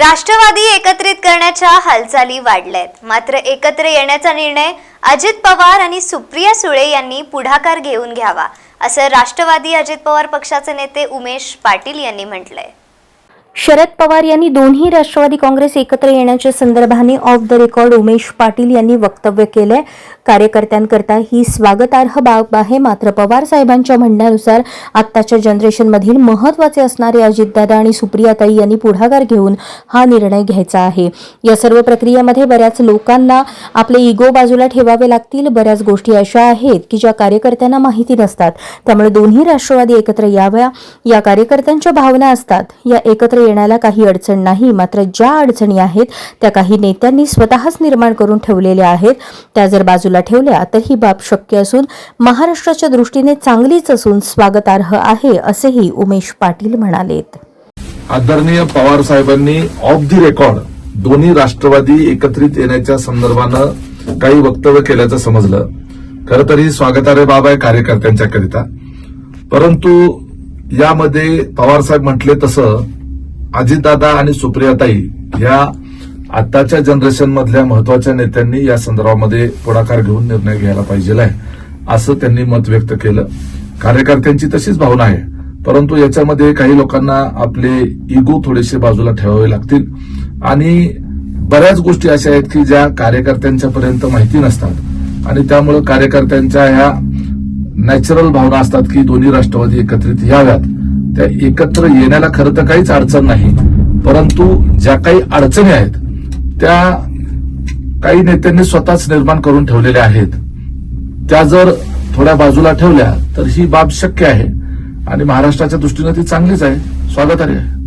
राष्ट्रवादी एकत्रित करण्याच्या हालचाली वाढल्यात. मात्र एकत्र येण्याचा निर्णय अजित पवार आणि सुप्रिया सुळे यांनी पुढाकार घेऊन घ्यावा असं राष्ट्रवादी अजित पवार पक्षाचे नेते उमेश पाटील यांनी म्हटलंय. शरद पवार यांनी दोन्ही राष्ट्रवादी काँग्रेस एकत्र येण्याच्या संदर्भाने off the record Umesh Patil यांनी वक्तव्य केलंय. कार्यकर्त्यांकरता ही स्वागतार्ह बाब आहे. मात्र पवार साहेबांच्या म्हणण्यानुसार आत्ताच्या जनरेशनमधील महत्त्वाचे असणारे अजितदादा आणि सुप्रियाताई यांनी पुढाकार घेऊन हा निर्णय घ्यायचा आहे. या सर्व प्रक्रियेमध्ये बऱ्याच लोकांना आपले इगो बाजूला ठेवावे लागतील. बऱ्याच गोष्टी अशा आहेत की ज्या कार्यकर्त्यांना माहिती नसतात. त्यामुळे दोन्ही राष्ट्रवादी एकत्र याव्या. या कार्यकर्त्यांच्या भावना असतात. या एकत्र येण्याला काही अडचण नाही. मात्र ज्या अडचणी आहेत त्या काही नेत्यांनी स्वतःच निर्माण करून ठेवलेल्या आहेत. त्या जर बाजूला ठेवल्या तर ही बाब शक्य असून महाराष्ट्राच्या दृष्टीने चांगलीच असून स्वागतार्ह आहे असेही उमेश पाटील म्हणालेत. आदरणीय पवार साहेबांनी ऑफ दी रेकॉर्ड दोन्ही राष्ट्रवादी एकत्रित येण्याच्या संदर्भानं काही वक्तव्य केल्याचं समजलं. खरं तर ही स्वागतार्ह बाब आहे कार्यकर्त्यांच्याकरिता. परंतु यामध्ये पवार साहेब म्हटले तसं अजितदादा आणि सुप्रियाताई या आताच्या जनरेशन मधल्या महत्त्वाच्या नेत्यांनी या संदर्भामध्ये पुढाकार घेऊन निर्णय घ्यायला पाहिजे आहे असं त्यांनी मत व्यक्त केलं. कार्यकर्त्यांची तशीच भावना आहे परंतु याच्यामध्ये काही लोकांना आपले इगो थोडेसे बाजूला ठेवावे लागतील. आणि बऱ्याच गोष्टी अशा आहेत की ज्या कार्यकर्त्यांच्या पर्यंत माहिती नसतात. आणि त्यामुळे कार्यकर्त्यांच्या ह्या नॅचरल भावना असतात की दोन्ही राष्ट्रवादी एकत्रित याव्यात. त्या एकत्र येण्याला खरं तर काहीच अडचण नाही. परंतु ज्या काही अडचणी आहेत त्या काही नेत्यांनी स्वतःच निर्माण करून ठेवलेल्या आहेत. त्या जर थोड्या बाजूला ठेवल्या तर ही बाब शक्य आहे. आणि महाराष्ट्राच्या दृष्टीनं ती चांगलीच आहे. स्वागतार्ह आहे.